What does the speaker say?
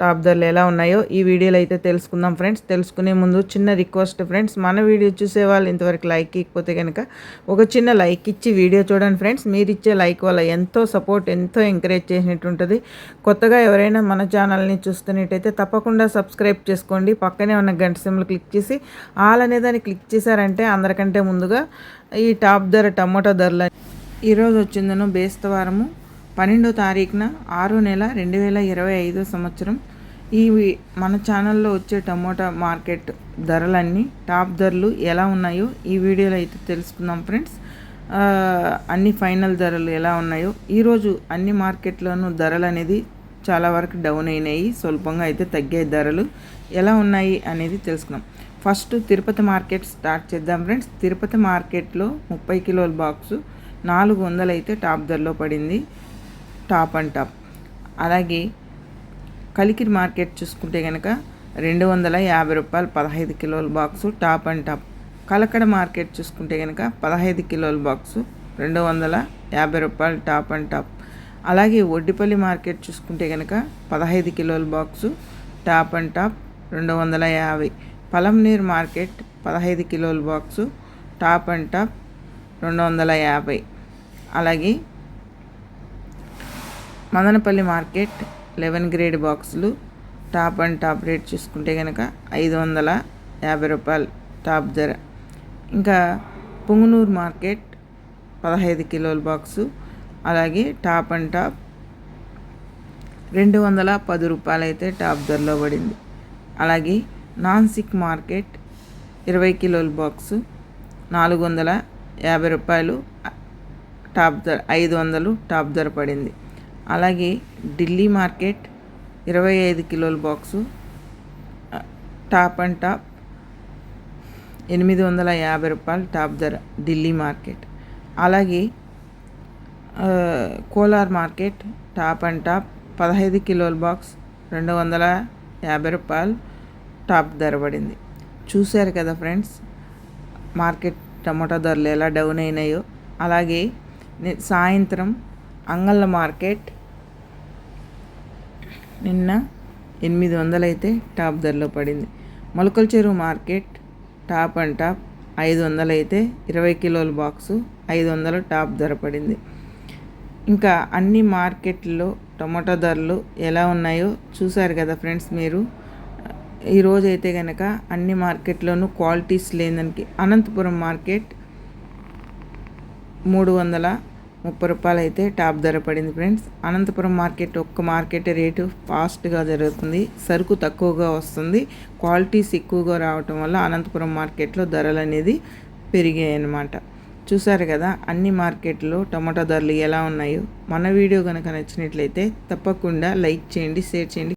Top ధరలు ఎలా ఉన్నాయో ఈ వీడియోలో అయితే తెలుసుకుందాం ఫ్రెండ్స్. తెలుసుకునే ముందు చిన్న రిక్వెస్ట్ ఫ్రెండ్స్ మన వీడియో చూసే వాళ్ళు ఇంతవరకు లైక్ ఇకపోతే కనుక ఒక చిన్న లైక్ ఇచ్చి వీడియో చూడండి ఫ్రెండ్స్. మీరు ఇచ్చే లైక్ వల్ల ఎంతో సపోర్ట్ ఎంతో ఎంకరేజ్ చేసినట్టు ఉంటుంది. కొత్తగా ఎవరైనా మన ఛానల్ని చూస్తున్నట్టయితే తప్పకుండా సబ్స్క్రైబ్ చేసుకోండి. పక్కనే ఉన్న గంట సిమ్లు క్లిక్ చేసి ఆల్ అనేదాన్ని క్లిక్ చేశారంటే అందరికంటే ముందుగా ఈ టాప్ ధర టమాటో ధరలు ఈరోజు వచ్చిందను బేస్తవారము. పన్నెండో తారీఖున ఆరో నెల రెండు వేల ఇరవై ఐదో సంవత్సరం. ఈ మన ఛానల్లో వచ్చే టమోటా మార్కెట్ ధరలన్నీ టాప్ ధరలు ఎలా ఉన్నాయో ఈ వీడియోలో అయితే తెలుసుకుందాం ఫ్రెండ్స్. అన్ని ఫైనల్ ధరలు ఎలా ఉన్నాయో. ఈరోజు అన్ని మార్కెట్లోనూ ధరలు అనేది చాలా వరకు డౌన్ అయినాయి. స్వల్పంగా అయితే తగ్గే ధరలు. ఎలా ఉన్నాయి అనేది తెలుసుకుందాం. ఫస్ట్ తిరుపతి మార్కెట్ స్టార్ట్ చేద్దాం ఫ్రెండ్స్. తిరుపతి మార్కెట్లో ముప్పై కిలోల బాక్సు నాలుగు వందలు అయితే టాప్ ధరలో పడింది. టాప్ అండ్ టాప్ అలాగే కలికిరి మార్కెట్ చూసుకుంటే కనుక రెండు వందల యాభై రూపాయలు పదహైదు కిలోల box top and top Kalakada market చూసుకుంటే కనుక పదహైదు కిలోల బాక్సు రెండు వందల యాభై రూపాయలు టాప్ అండ్ టాప్ అలాగే ఒడ్డిపల్లి మార్కెట్ చూసుకుంటే కనుక పదహైదు కిలోల బాక్సు టాప్ అండ్ టాప్ రెండు వందల యాభై. పలంనీర్ మార్కెట్ పదహైదు కిలోల బాక్సు టాప్ అండ్ టాప్ రెండు వందల యాభై. అలాగే Madanapalle market eleven grade boxes top and top rate చూసుకుంటే కనుక ఐదు వందల యాభై రూపాయలు టాప్ ధర. ఇంకా పుంగునూరు మార్కెట్ పదహైదు కిలోల బాక్సు అలాగే టాప్ అండ్ టాప్ రెండు వందల పది రూపాయలు అయితే టాప్ ధరలో పడింది. అలాగే నాన్సిక్ మార్కెట్ ఇరవై కిలోల బాక్సు నాలుగు వందల యాభై రూపాయలు టాప్ ధర ఐదు వందలు టాప్ ధర పడింది. అలాగే ఢిల్లీ మార్కెట్ ఇరవై ఐదు కిలోల బాక్సు టాప్ అండ్ టాప్ ఎనిమిది వందల యాభై రూపాయలు టాప్ ధర ఢిల్లీ మార్కెట్. అలాగే Kolar market top and top పదహైదు కిలోల బాక్స్ రెండు వందల యాభై రూపాయలు టాప్ ధర పడింది. చూశారు కదా ఫ్రెండ్స్ మార్కెట్ టమాటా ధరలు ఎలా డౌన్ అయినాయో. అలాగే సాయంత్రం అంగళ్ళ మార్కెట్. నిన్న ఎనిమిది వందలు అయితే టాప్ ధరలో పడింది. మొలకల చెరువు మార్కెట్ టాప్ అండ్ టాప్ ఐదు వందలు అయితే ఇరవై కిలోల బాక్సు ఐదు వందలు టాప్ ధర పడింది. ఇంకా అన్ని మార్కెట్లో టమాటో ధరలు ఎలా ఉన్నాయో చూసారు కదా ఫ్రెండ్స్ మీరు. ఈరోజు అయితే కనుక అన్ని మార్కెట్లోనూ క్వాలిటీస్ లేదానికి అనంతపురం మార్కెట్ మూడు వందల ముప్పై రూపాయలు అయితే టాప్ ధర పడింది ఫ్రెండ్స్. అనంతపురం మార్కెట్ ఒక్క మార్కెట్ రేటు ఫాస్ట్గా జరుగుతుంది. సరుకు తక్కువగా వస్తుంది. క్వాలిటీస్ ఎక్కువగా రావటం వల్ల అనంతపురం మార్కెట్లో ధరలు అనేది పెరిగాయి అన్నమాట. చూసారు కదా అన్ని మార్కెట్లో టమాటా ధరలు ఎలా ఉన్నాయో. మన వీడియో కనుక నచ్చినట్లయితే తప్పకుండా లైక్ చేయండి షేర్ చేయండి.